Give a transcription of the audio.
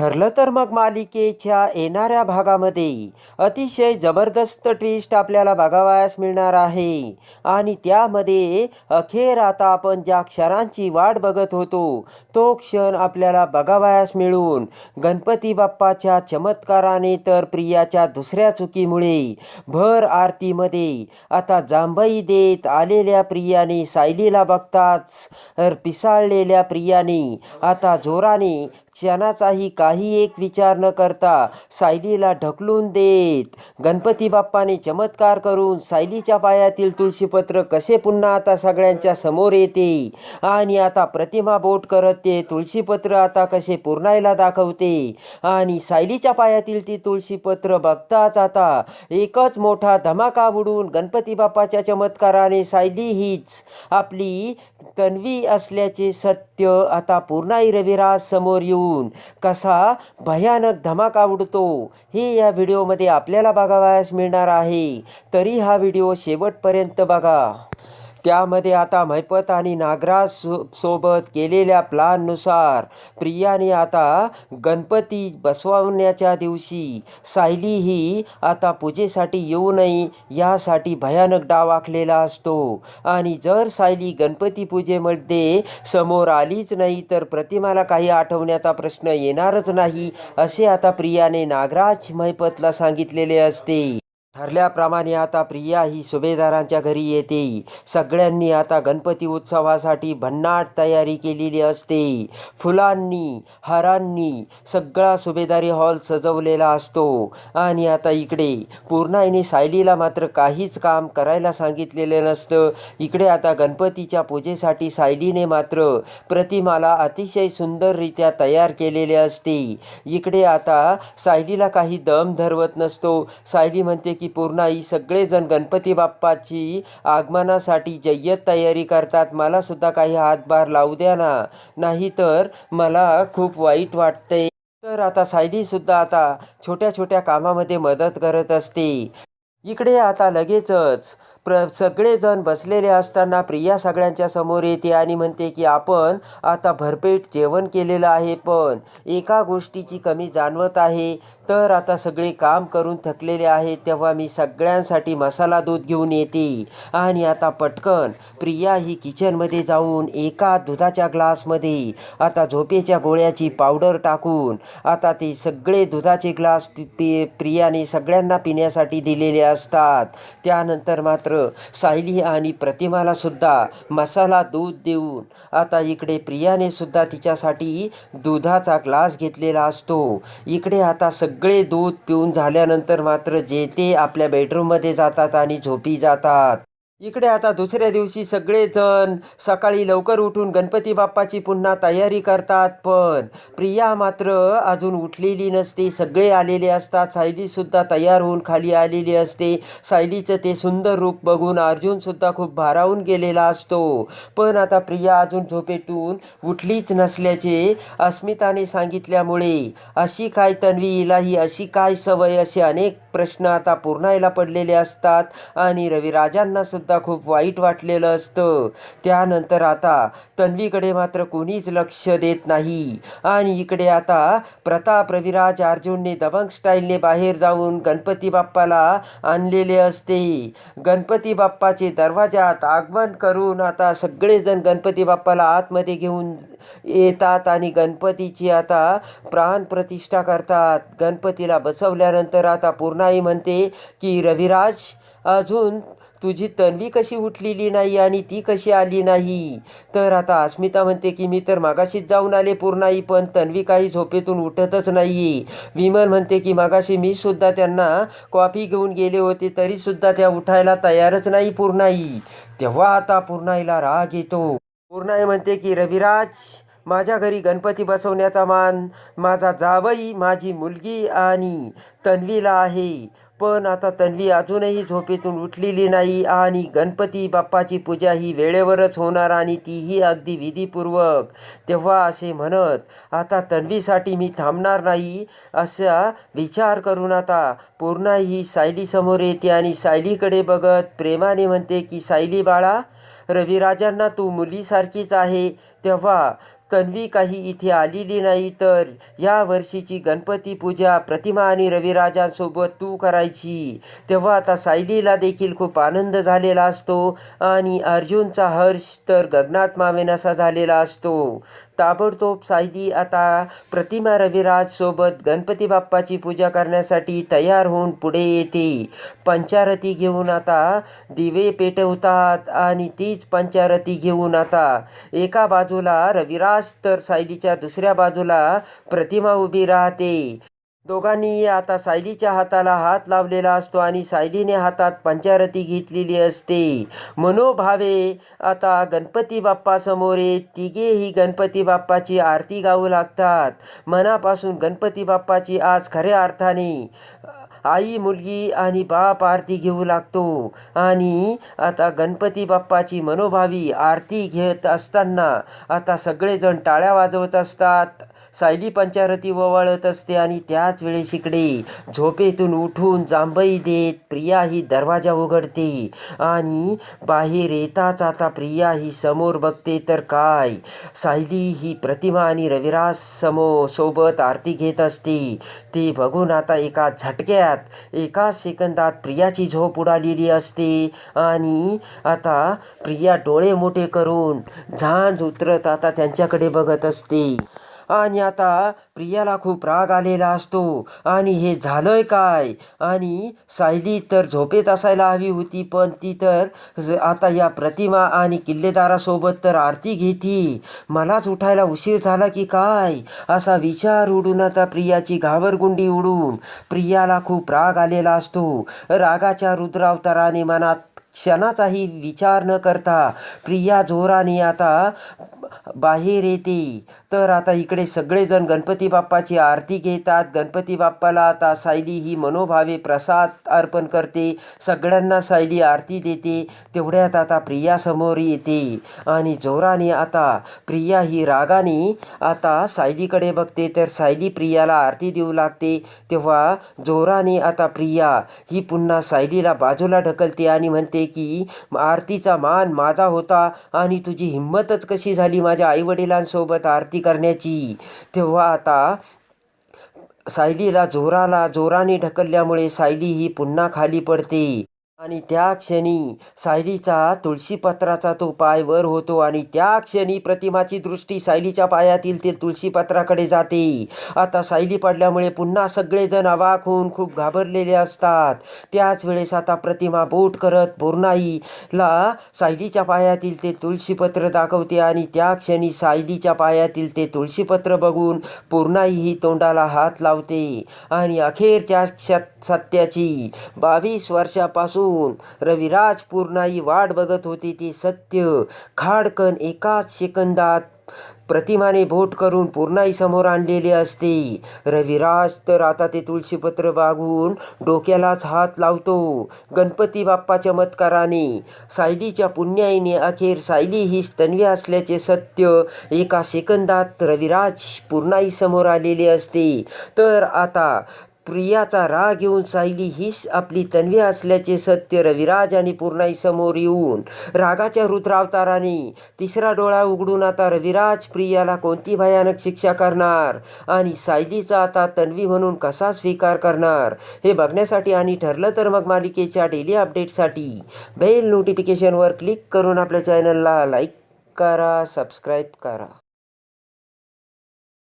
ठरलं तर मग मालिकेच्या येणाऱ्या भागामध्ये अतिशय जबरदस्त ट्विस्ट आपल्याला बघावयास मिळणार आहे. आणि त्यामध्ये अखेर आता आपण ज्या क्षणांची वाट बघत होतो तो क्षण आपल्याला बघावयास मिळून गणपती बाप्पाच्या चमत्काराने तर प्रियाच्या दुसऱ्या चुकीमुळे भर आरतीमध्ये आता जांभई देत आलेल्या प्रियाने सायलीला बघताच तर पिसाळलेल्या प्रियाने आता जोराने क्षणाचाही काही एक विचार न करता सायलीला ढकलून देत. गणपती बाप्पाने चमत्कार करून सायलीच्या पायातील तुळशीपत्र कसे पुन्हा आता सगळ्यांच्या समोर येते? आणि आता प्रतिमा बोट करत ते तुळशीपत्र आता कसे पुरणायला दाखवते? आणि सायलीच्या पायातील ती तुळशीपत्र बघताच आता एकच मोठा धमाका उडून गणपती बाप्पाच्या चमत्काराने सायली हीच आपली तन्वी असल्याचे सत्य आता पूर्णाई रविराज समोर येऊन कसा भयानक धमाका उडतो. हे या व्हिडिओमध्ये आपल्याला बघावयास मिळणार आहे. तरी हा व्हिडिओ शेवटपर्यंत बघा. त्यामध्ये आता मैपत आणि नागराज सो सोबत केलेल्या प्लॅननुसार प्रियाने आता गणपती बसवण्याच्या दिवशी सायली ही आता पूजेसाठी येऊ नये यासाठी भयानक डाव आखलेला असतो. आणि जर सायली गणपती पूजेमध्ये समोर आलीच नाही तर प्रतिमाला काही आठवण्याचा प्रश्न येणारच नाही असे आता प्रियाने नागराज मैपतला सांगितलेले असते. ठरल्याप्रमाणे आता प्रिया ही सुभेदारांच्या घरी येते. सगळ्यांनी आता गणपती उत्सवासाठी भन्नाट तयारी केलेली असते. फुलांनी हारांनी सगळा सुभेदारी हॉल सजवलेला असतो. आणि आता इकडे पूर्णाईने सायलीला मात्र काहीच काम करायला सांगितलेलं नसतं. इकडे आता गणपतीच्या पूजेसाठी सायलीने मात्र प्रतिमाला अतिशय सुंदररित्या तयार केलेले असते. इकडे आता सायलीला काही दम धरवत नसतो. सायली म्हणते की पूर्णाई सगळेजण गणपती बाप्पाची आगमनासाठी जय्यत तयारी करतात. मला सुद्धा काही हातभार लावू द्या ना. नाहीतर मला खूप वाईट वाटते. तर आता सायली सुद्धा आता छोट्या छोट्या कामामध्ये मदत करत असते. इकडे आता लगेचच प्र सगळेजण बसलेले असताना प्रिया सगळ्यांच्या समोर येते आणि म्हणते की आपण आता भरपेट जेवण केलेलं आहे पण एका गोष्टीची कमी जाणवत आहे. तर आता सगळे काम करून थकलेले आहेत तेव्हा मी सगळ्यांसाठी मसाला दूध घेऊन येते. आणि आता पटकन प्रिया ही किचनमध्ये जाऊन एका दुधाच्या ग्लासमध्ये आता झोपेच्या गोळ्याची पावडर टाकून आता ते सगळे दुधाचे ग्लास पि पि प्रियाने सगळ्यांना पिण्यासाठी दिलेले असतात. त्यानंतर मात्र सायली आणि प्रतिमाला सुद्धा मसाला दूध देऊन. आता इकडे प्रियाने सुद्धा तिच्यासाठी दुधाचा ग्लास घेतलेला असतो. इकडे आता सगळे दूध पिऊन झाल्यानंतर मात्र जे ते आपल्या बेडरूममध्ये जातात आणि झोपी जातात. इकडे आता दुसऱ्या दिवशी सगळेजण सकाळी लवकर उठून गणपती बाप्पाची पुन्हा तयारी करतात पण प्रिया मात्र अजून उठलेली नसते. सगळे आलेले असतात. सायलीसुद्धा तयार होऊन खाली आलेली असते. सायलीचं ते सुंदर रूप बघून अर्जुनसुद्धा खूप भारावून गेलेला असतो. पण आता प्रिया अजून झोपेतून उठलीच नसल्याचे अस्मिताने सांगितल्यामुळे अशी काय तन्वी हिला ही अशी काय सवय असे अनेक प्रश्न आता पूर्णायला पडलेले असतात आणि रविराजांना सुद्धा खूप वाईट वाटलेलं असतं. त्यानंतर आता तन्वीकडे मात्र कोणीच लक्ष देत नाही. आणि इकडे आता प्रताप रविराज अर्जुनने दबंग स्टाईलने बाहेर जाऊन गणपती बाप्पाला आणलेले असते. गणपती बाप्पाचे दरवाजात आगमन करून आता सगळेजण गणपती बाप्पाला आतमध्ये घेऊन येतात आणि गणपतीची आता प्राणप्रतिष्ठा करतात. गणपतीला बसवल्यानंतर आता पूर्ण पूर्णाई म्हणते की रविराज अजून तुझी तन्वी कशी उठलेली नाही आणि ती कशी आली नाही? तर आता अस्मिता म्हणते की मी तर मागाशीच जाऊन आले पूर्णाई पण तन्वी काही झोपेतून उठतच नाही विमल म्हणते की मागाशी मी सुद्धा त्यांना कॉफी घेऊन गेले होते तरीसुद्धा त्या उठायला तयारच नाही पूर्णाई. तेव्हा आता पूर्णाईला राग येतो. पूर्णाई म्हणते की रविराज माझ्या घरी गणपती बसवण्याचा मान. माझा जावई माझी मुलगी आणि तन्वीला आहे. पण आता तन्वी अजूनही झोपेतून उठलेली नाही आणि गणपती बाप्पाची पूजा ही वेळेवरच होणार आणि तीही अगदी विधीपूर्वक. तेव्हा असे म्हणत आता तन्वीसाठी मी थांबणार नाही असा विचार करून आता पूर्ण ही सायलीसमोर येते आणि सायलीकडे बघत प्रेमाने म्हणते की सायली बाळा रविराजांना तू मुलीसारखीच आहे. तेव्हा तन्वी काही इथे आलेली नाही तर या वर्षीची गणपती पूजा प्रतिमा आणि रविराजांसोबत तू करायची. तेव्हा आता सायलीला देखील खूप आनंद झालेला असतो आणि अर्जुनचा हर्ष तर गगनात मावेनासा झालेला असतो. ताबडतोब सायली आता प्रतिमा रविराज सोबत गणपती बाप्पाची पूजा करण्यासाठी तयार होऊन पुढे येते. पंचारती घेऊन आता दिवे पेटवतात आणि तीच पंचारती घेऊन आता एका बाजूला रविराज तर सायलीच्या दुसऱ्या बाजूला प्रतिमा उभी राहते. दोघांनी आता सायलीच्या हाताला हात लावलेला असतो आणि सायलीने हातात पंचारती घेतलेली असते. मनोभावे आता गणपती बाप्पासमोर येत तिघेही गणपती बाप्पाची आरती गाऊ लागतात. मनापासून गणपती बाप्पाची आज खऱ्या अर्थाने आई मुलगी आणि बाप आरती घेऊ लागतो. आणि आता गणपती बाप्पाची मनोभावी आरती घेत असताना आता सगळेजण टाळ्या वाजवत असतात. सायली पंचारती ववाळत असते आणि त्याच वेळेस इकडे झोपेतून उठून जांभई देत प्रिया ही दरवाजा उघडते. आणि बाहेर येताच आता प्रिया ही समोर बघते तर काय? सायली ही प्रतिमा आणि रविराज समो सोबत आरती घेत असते. ते बघून आता एका झटक्यात एका सेकंदात प्रियाची झोप उडालेली असते. आणि आता प्रिया डोळे मोठे करून झांज उतरत आता त्यांच्याकडे बघत असते. आणि आता प्रियाला खूप राग आलेला असतो. आणि हे झालंय काय? आणि सायली तर झोपेत असायला हवी होती पण ती तर आता या प्रतिमा आणि किल्लेदारासोबत तर आरती घेती. मलाच उठायला उशीर झाला की काय? असा विचार उडून आता प्रियाची घाबरगुंडी उडून प्रियाला खूप राग आलेला असतो. रागाच्या रुद्रावताराने मनात क्षणाचाही विचार न करता प्रिया जोराने आता बाहेर येते. तर आता इकडे सगळेजण गणपती बाप्पाची आरती घेतात. गणपती बाप्पाला आता सायली ही मनोभावे प्रसाद अर्पण करते. सगळ्यांना सायली आरती देते. तेवढ्यात आता प्रिया समोर येते. आणि जोराने आता प्रिया ही रागाने आता सायलीकडे बघते. तर सायली प्रियाला आरती देऊ लागते. तेव्हा जोराने आता प्रिया ही पुन्हा सायलीला बाजूला ढकलते आणि म्हणते की आरतीचा मान माझा होता आणि तुझी हिंमतच कशी झाली माझ्या आईवडिलांसोबत आरती करण्याची. तेव्हा आता सायलीला जोराला जोराने ढकलल्यामुळे सायली ही पुन्हा खाली पडते. आणि त्या क्षणी सायलीचा तुळशीपत्राचा तो पाय वर होतो आणि त्या क्षणी प्रतिमाची दृष्टी सायलीच्या पायातील ते तुळशीपत्राकडे जाते. आता सायली पडल्यामुळे पुन्हा सगळेजण अवाक होऊन खूप घाबरलेले असतात. त्याच वेळेस आता प्रतिमा बोट करत पूर्णाईला सायलीच्या पायातील ते तुळशीपत्र दाखवते आणि त्या क्षणी सायलीच्या पायातील ते तुळशीपत्र बघून पूर्णाई ही तोंडाला हात लावते. आणि अखेरच्या क्षत सत्याची बावीस वर्षापासून रविराज पूर्णाई वाट बघत होती ती सत्य. खाडकन एकाच सेकंदात प्रतिमाने बोट करून पूर्णाई समोर आणलेले असते. रविराज तर आता ते तुळशीपत्र बागून डोक्यालाच हात लावतो. गणपती बाप्पा चमत्काराने सायलीच्या पुण्याईने अखेर सायली ही तन्वी असल्याचे सत्य एका सेकंदात रविराज पूर्णाई समोर आलेले असते. तर आता प्रियाचा राग येऊन सायली हीच आपली तन्वी असल्याचे सत्य रविराज आणि पूर्णाई समोर येऊन रागाच्या रुद्रावताराने तिसरा डोळा उघडून आता रविराज प्रियाला कोणती भयानक शिक्षा करणार? आणि सायलीचा आता तन्वी म्हणून कसा स्वीकार करणार? हे बघण्यासाठी आणि ठरलं तर मग मालिकेच्या डेली अपडेटसाठी बेल नोटिफिकेशनवर क्लिक करून आपल्या चॅनलला लाईक करा सबस्क्राईब करा.